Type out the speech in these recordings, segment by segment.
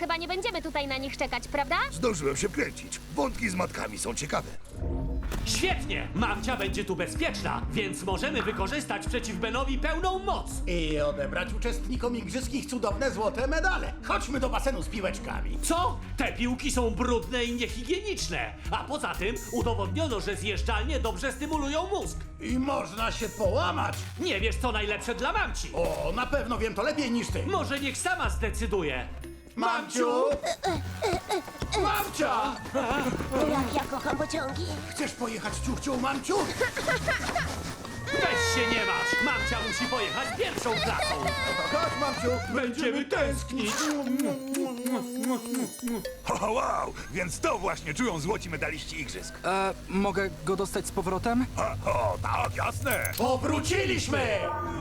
chyba nie będziemy tutaj na nich czekać, prawda? Zdążyłem się kręcić. Wątki z matkami są ciekawe. Świetnie! Mamcia będzie tu bezpieczna, więc możemy wykorzystać przeciw Benowi pełną moc. I odebrać uczestnikom igrzyskich cudowne złote medale. Chodźmy do basenu z piłeczkami. Co? Te piłki są brudne i niehigieniczne. A poza tym udowodniono, że zjeżdżalnie dobrze stymulują mózg. I można się połamać. Nie wiesz, co najlepsze dla mamci. O, na pewno wiem to lepiej niż ty. Może niech sama zdecyduje. Mamciu! Mamcia! Jak ja kocham pociągi. Chcesz pojechać ciuchcią, mamciu? Się nie masz! Mamcia musi pojechać pierwszą klasą. Chodź, mamciu! Będziemy tęsknić. Ho, wow, więc to właśnie czują złoci medaliści igrzysk. E, mogę go dostać z powrotem? Ha, o, tak, jasne. Powróciliśmy!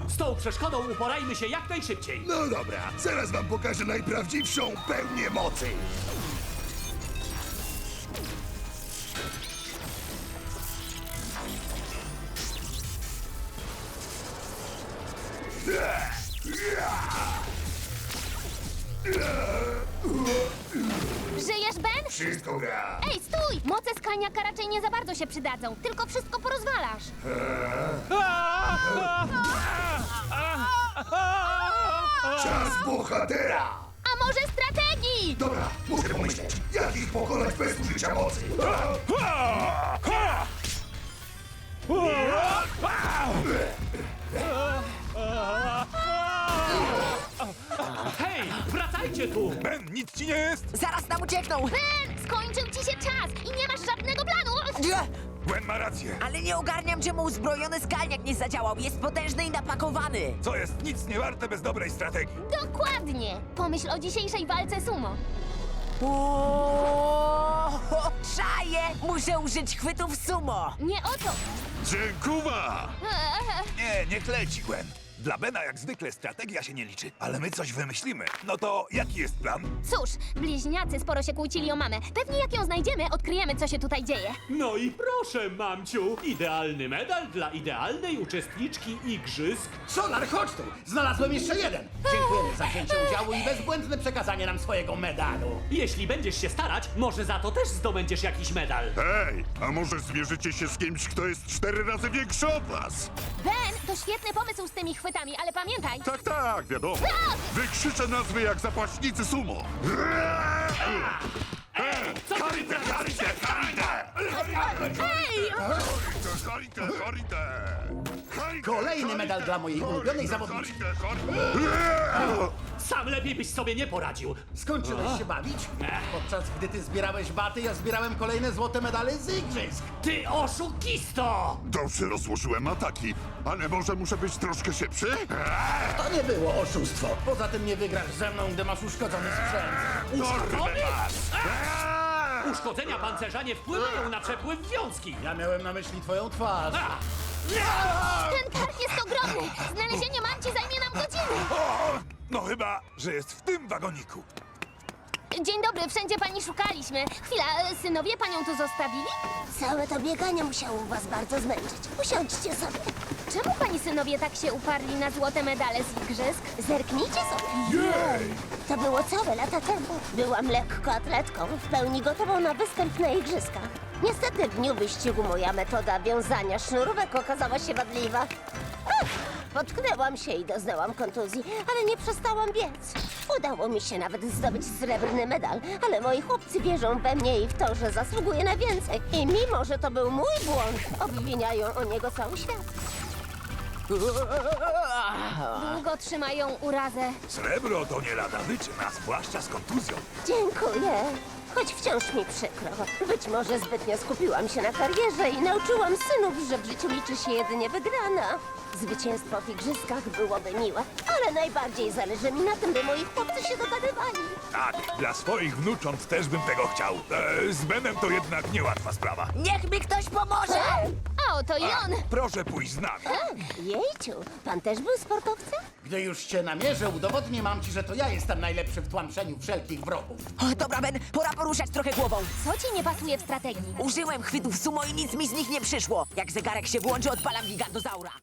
Z tą przeszkodą uporajmy się jak najszybciej. No dobra, zaraz wam pokażę najprawdziwszą pełnię mocy. Żyjesz, Ben? Wszystko gra. Ej, stój! Moce skaniaka raczej nie za bardzo się przydadzą, tylko wszystko porozwalasz. Czas bohatera. A może strategii? Dobra, muszę pomyśleć, jak ich pokonać bez użycia mocy. Ha! Hej, wracajcie tu! Ben, nic ci nie jest? Zaraz nam uciekną! Ben, skończył ci się czas i nie masz żadnego planu! Gwen ma rację. Ale nie ogarniam, czemu uzbrojony skalniak nie zadziałał. Jest potężny i napakowany. Co jest nic nie warte bez dobrej strategii. Dokładnie! Pomyśl o dzisiejszej walce sumo. Oooo, Czaję! Muszę użyć chwytów sumo. Nie o to! Dziękuwa! Nie, niech leci, Gwen. Dla Bena jak zwykle strategia się nie liczy, ale my coś wymyślimy. No to jaki jest plan? Cóż, bliźniacy sporo się kłócili o mamę. Pewnie jak ją znajdziemy, odkryjemy, co się tutaj dzieje. No i proszę, mamciu, idealny medal dla idealnej uczestniczki igrzysk. Solar, chodź tu! Znalazłem jeszcze jeden! Dziękujemy za wzięcie udziału i bezbłędne przekazanie nam swojego medalu. Jeśli będziesz się starać, może za to też zdobędziesz jakiś medal. Hej, a może zmierzycie się z kimś, kto jest cztery razy większy od was? Ben, to świetny pomysł z tymi chwytami, ale pamiętaj... Tak, tak, wiadomo. Wykrzyczę nazwy jak zapaśnicy sumo. Karite, karite, karite! Hej! Kolejny medal dla mojej ulubionej zawodniczki. Sam lepiej byś sobie nie poradził. Skończyłeś się bawić? Podczas gdy ty zbierałeś baty, ja zbierałem kolejne złote medale z igrzysk. Ty oszukisto! Dobrze rozłożyłem ataki, ale może muszę być troszkę szybszy? To nie było oszustwo. Poza tym nie wygrasz ze mną, gdy masz uszkodzony sprzęt. Uszkodzony? Uszkodzenia pancerza nie wpływają na przepływ wiązki. Ja miałem na myśli twoją twarz. Ten kark jest ogromny! Znalezienie mamci zajmie nam godziny! O, no chyba, że jest w tym wagoniku. Dzień dobry, wszędzie pani szukaliśmy. Chwila, e, synowie panią tu zostawili? Całe to bieganie musiało was bardzo zmęczyć. Usiądźcie sobie. Czemu pani synowie tak się uparli na złote medale z igrzysk? Zerknijcie sobie. To było całe lata temu. Byłam lekkoatletką, w pełni gotową na występ na igrzyskach. Niestety w dniu wyścigu moja metoda wiązania sznurówek okazała się wadliwa. Ach, potknęłam się i doznałam kontuzji, ale nie przestałam biec. Udało mi się nawet zdobyć srebrny medal, ale moi chłopcy wierzą we mnie i w to, że zasługuję na więcej. I mimo, że to był mój błąd, obwiniają o niego cały świat. Długo trzymają urazę. Srebro to nie lada wyczyn, a zwłaszcza z kontuzją. Dziękuję. Choć wciąż mi przykro. Być może zbytnio skupiłam się na karierze i nauczyłam synów, że w życiu liczy się jedynie wygrana. Zwycięstwo w igrzyskach byłoby miłe, ale najbardziej zależy mi na tym, by moi chłopcy się dogadywali. Tak, dla swoich wnucząt też bym tego chciał. E, z Benem to jednak niełatwa sprawa. Niech mi ktoś pomoże! A oto i on! Proszę pójść z nami. Jejciu, pan też był sportowcem? Gdy już cię namierzę, udowodnię mam ci, że to ja jestem najlepszy w tłamszeniu wszelkich wrogów. O, dobra, Ben, pora poruszać trochę głową. Co ci nie pasuje w strategii? Użyłem chwytów sumo i nic mi z nich nie przyszło. Jak zegarek się włączy, odpalam gigantozaura.